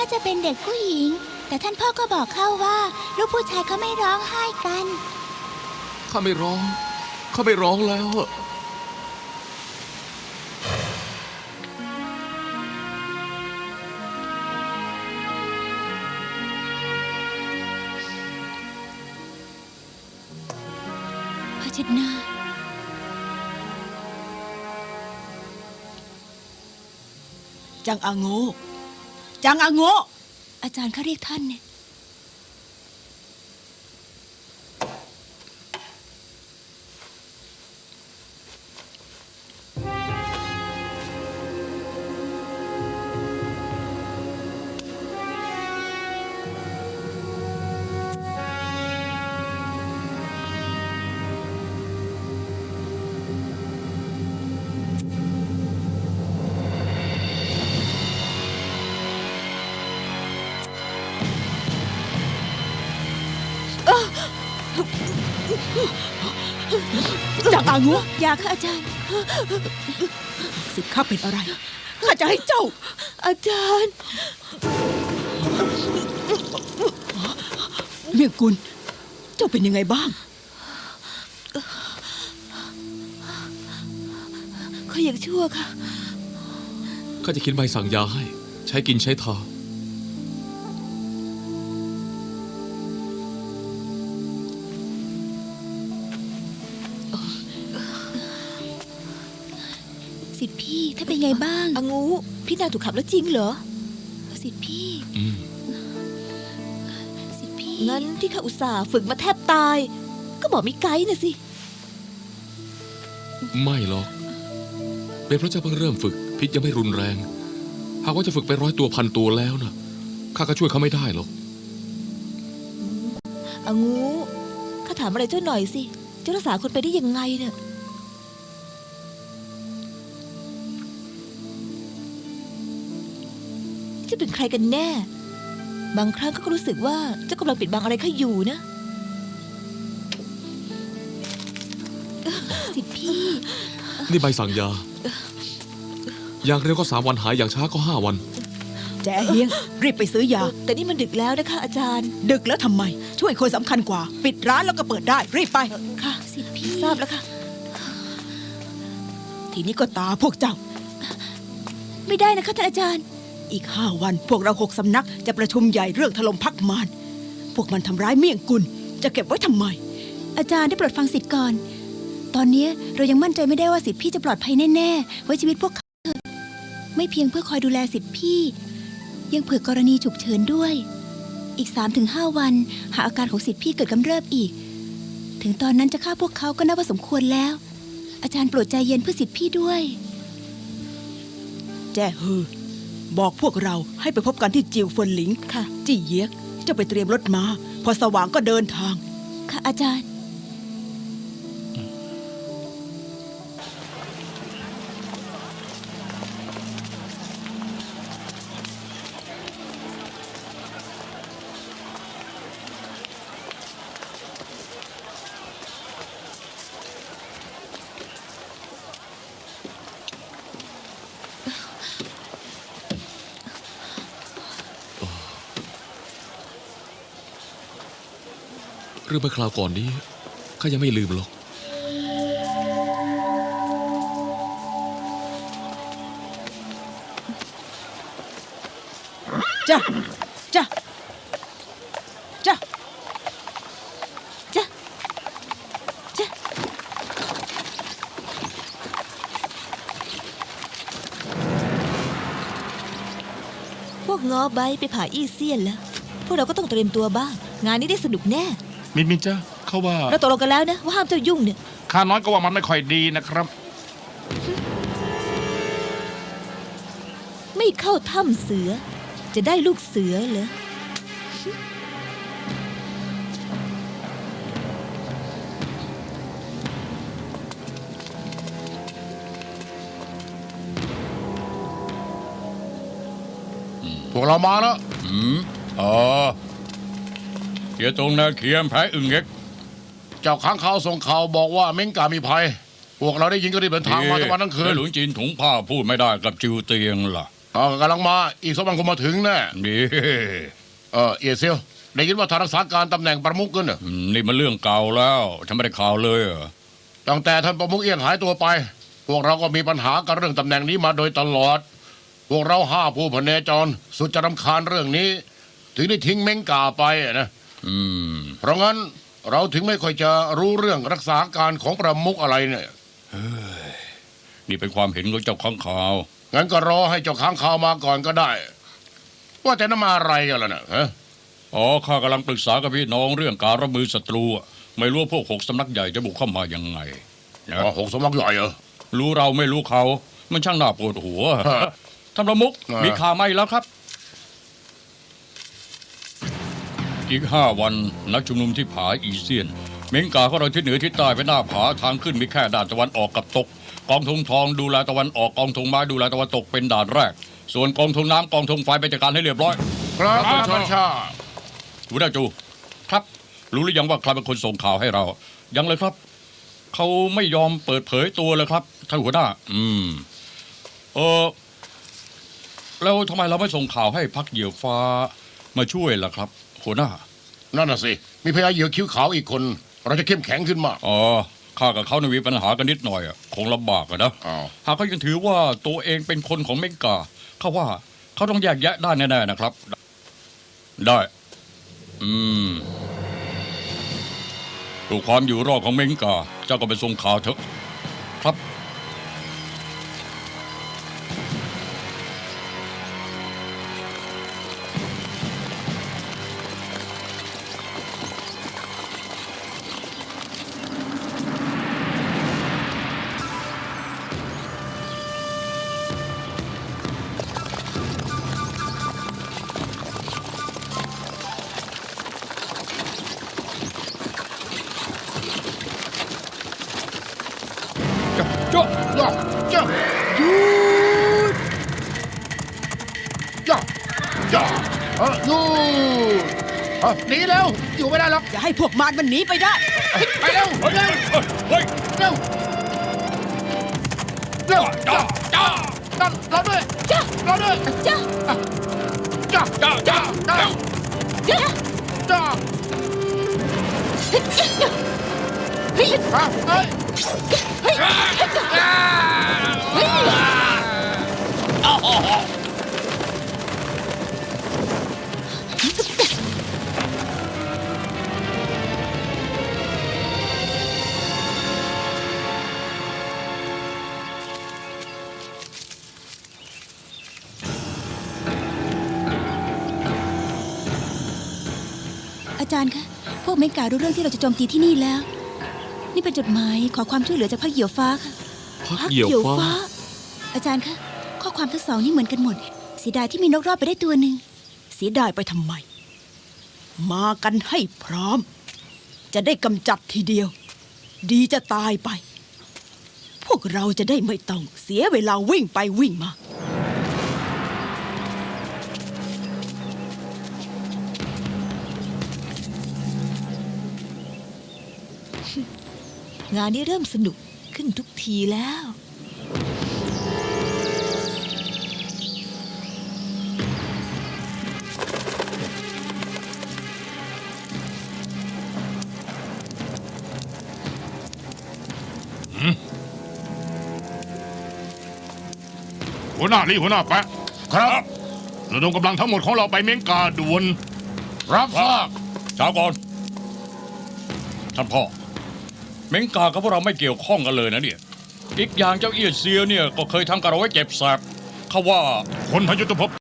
ถึงข้าจะเป็นเด็กผู้หญิง แต่ท่านพ่อก็บอกเข้าว่า ลูกผู้ชายเขาไม่ร้องไห้กัน ข้าไม่ร้อง ข้าไม่ร้องแล้วอะพระเจ็ดหน้า จังอาโง จังอาโงอาจารย์เขาเรียกท่านเนี่ย จังอาโงอยาค่ะอาจารย์ สิทธิ์ข้าเป็นอะไร ข้าจะให้เจ้า อาจารย์เมียงกุล เจ้าเป็นยังไงบ้างเขาอยากชั่วค่ะ ข้าจะเขียนใบสั่งยาให้ ใช้กินใช้ทา สิทธิพี่ถ้านเป็นไงบ้าง อางู พี่นางถูกขับแล้วจริงเหรอ สิทธิพี่ อืมสิทธิพี่ งั้นที่ข้าอุตส่าห์ฝึกมาแทบตาย ก็บอกมีไกด์นะสิ ไม่หรอก เป็นเพราะเจ้าเพิ่งเริ่มฝึก พิษยังไม่รุนแรง หากว่าจะฝึกไปร้อยตัวพันตัวแล้วนะข้าก็ช่วยเขาไม่ได้หรอก อางูข้าถามอะไรเจ้าหน่อยสิ เจ้ารักษาคนไปได้ยังไงเนี่ย เจะเป็นใครกันแน่ บางครั้งก็รู้สึกว่าเจ้ากำลังปิดบังอะไรข้าอยู่นะสิทธิพี่ นี่ใบสั่งยา อย่างเร็วก็สามวันหายอย่างช้าก็ห้าวัน แจเฮียง รีบไปซื้อยา แต่นี่มันดึกแล้วนะคะอาจารย์ ดึกแล้วทำไม ช่วยคนสำคัญกว่า ปิดร้านแล้วก็เปิดได้ รีบไป ค่ะ สิทธิพี่ ทราบแล้วค่ะ ทีนี้ก็ตาพวกเจ้า ไม่ได้นะคะท่านอาจารย์ อีกห้าวัน พวกเราหกสำนักจะประชุมใหญ่เรื่องถล่มพักมารพวกมันทำร้ายเมี่ยงกุล จะเก็บไว้ทำไม อาจารย์ได้โปรดฟังสิทธิ์ก่อน ตอนนี้เรายังมั่นใจไม่ได้ว่าสิทธิพี่จะปลอดภัยแน่ๆ ไว้ชีวิตพวกเขาเถอะไม่เพียงเพื่อคอยดูแลสิทธิพี่ ยังเผื่อกรณีฉุกเฉินด้วย อีก3าถึงหวัน หากอาการของสิทธิพี่เกิดกำเริบอีก ถึงตอนนั้นจะฆ่าพวกเขาก็น่าว่าสมควรแล้ว อาจารย์โปรดใจเย็นเพื่อสิทธิพี่ด้วย แจ้เฮอ บอกพวกเราให้ไปพบกันที่จิวเฟินหลิงค่ะ จี้เยียกเจ้าไปเตรียมรถมา พอสว่างก็เดินทาง ค่ะอาจารย์ เรื่องเมื่อคราวก่อนนี้ข้ายังไม่ลืมหรอก จ้ะจ้ะจ้ะจ้ะจ้ะพวกง้อใบไปผ่าอี้เซียนแล้ว พวกเราก็ต้องเตรียมตัวบ้าง งานนี้ได้สนุกแน่ มินมินจ้าเขาว่าเราตกลงกันแล้วนะว่าห้ามเจ้ายุ่งเนี่ยข้าน้อยก็ว่ามันไม่ค่อยดีนะครับ ไม่เข้าถ้ำเสือ จะได้ลูกเสือเหรอพวกเรามาแล้วอืมอ๋อ เขียตรงนะเขียมแพ้อึ่งเล็กเจ้าค้างคาวส่งข่าวบอกว่าเม้งกามีภัย พวกเราได้ยินก็รีบเดินทางมาทั้งวันทั้งคืนแล้วหลวงจีนถุงผ้าพูดไม่ได้กับจิวเตียงล่ะอ๋อกำลังมาอีกสองวันคงมาถึงแน่นี่เออเอียเซียวได้ยินว่าทางรักษาการตำแหน่งประมุขกันเหรออืมนี่มันเรื่องเก่าแล้วฉันไม่ได้ข่าวเลยเหรอตั้งแต่ท่านประมุขเอี้ยงหายตัวไป พวกเราก็มีปัญหากับเรื่องตำแหน่งนี้มาโดยตลอด พวกเราห้าผู้พเนจร สุดจะรำคาญเรื่องนี้ ถึงได้ทิ้งเม้งกาไปอะนะอืม เพราะงั้นเราถึงไม่ค่อยจะรู้เรื่องรักษาการของประมุขอะไรเนี่ยนี่เป็นความเห็นของเจ้าข้างข่าว งั้นก็รอให้เจ้าค้างคาวมาก่อนก็ได้ ว่าแต่น้ำมาอะไรกันล่ะนะฮะอ๋อข้ากำลังปรึกษากับพี่น้องเรื่องการรับมือศัตรูอะไม่รู้ว่าพวกหกสำนักใหญ่จะบุกเข้ามายังไงนะอ๋อหกสมรักใหญ่เหรอรู้เราไม่รู้เขา มันช่างน่าปวดหัวฮะท่านประมุขอ่ามีมีข่าวมาอีกแล้วครับ อีกห้าวันนักชุมนุมที่ผาอีเซียน เมงกาของเราที่เหนือที่ใต้ไปหน้าผาทางขึ้นมีแค่ด่านตะวันออกกับตก กองธงทองดูแลตะวันออกกองธงไม้ดูแลตะวันตกเป็นด่านแรก ส่วนกองธงน้ำกองธงไฟไปจัดการให้เรียบร้อยครับท่านบัญชาหัวหน้าจูครับรู้หรือยังว่าใครเป็นคนส่งข่าวให้เรา ยังเลยครับ เขาไม่ยอมเปิดเผยตัวเลยครับท่านหัวหน้า อืม เออแล้วทำไมเราไม่ส่งข่าวให้พักเหยี่ยวฟ้า มาช่วยล่ะครับ หัวหน้า นั่นน่ะสิ มีพยาเหยื่อคิ้วขาวอีกคน เราจะเข้มแข็งขึ้นมาก อ๋อข้ากับเขาในยมีปัญหากันนิดหน่อยอะคงลำบากอะนะอ้าว หากเขายังถือว่าตัวเองเป็นคนของเมกาเขาว่าเขาต้องแยกแยะได้แน่ๆนะครับ ได้ อืมดูความอยู่รอดของเมงกา เจ้าก็ไปส่งข่าวเถอะ ย่าย่าหยุดย่าย่าเออหยุดเออหนีแล้วอยู่ไม่ได้หรอกอย่าให้พวกมารมันหนีไปได้ ไปเร็วเร็วเฮ้ยเร็วเร็วจ้าจ้าจ้าเราด้วยจ้าเราด้วยจ้าจ้าจ้าจ้าจ้าจ้า อาจารย์คะ พวกเมการู้เรื่องที่เราจะโจมตีที่นี่แล้ว นี่เป็นจดหมายขอความช่วยเหลือจากพรรคเหยี่ยวฟ้าค่ะพักเหยี่ยวฟ้า อาจารย์คะข้อความทั้งสองนี่เหมือนกันหมดเสียดายที่มีนกรอบไปได้ตัวหนึ่งเสียดายไปทำไม มากันให้พร้อม จะได้กำจัดทีเดียว ดีจะตายไป พวกเราจะได้ไม่ต้องเสียเวลาวิ่งไปวิ่งมา งานนี้เริ่มสนุกขึ้นทุกทีแล้ว หัวหน้าลี่หัวหน้าแปะครับระดมกำลังทั้งหมดของเราไปเมงกาด่วน รับทราบช้าก่อน ท่านพ่อ เมงกากับพวกเราไม่เกี่ยวข้องกันเลยนะเนี่ย อีกอย่างเจ้าเอียดเซียวเนี่ยก็เคยทำกับเราไว้เจ็บแสบเขาว่า คนพยุทธภพ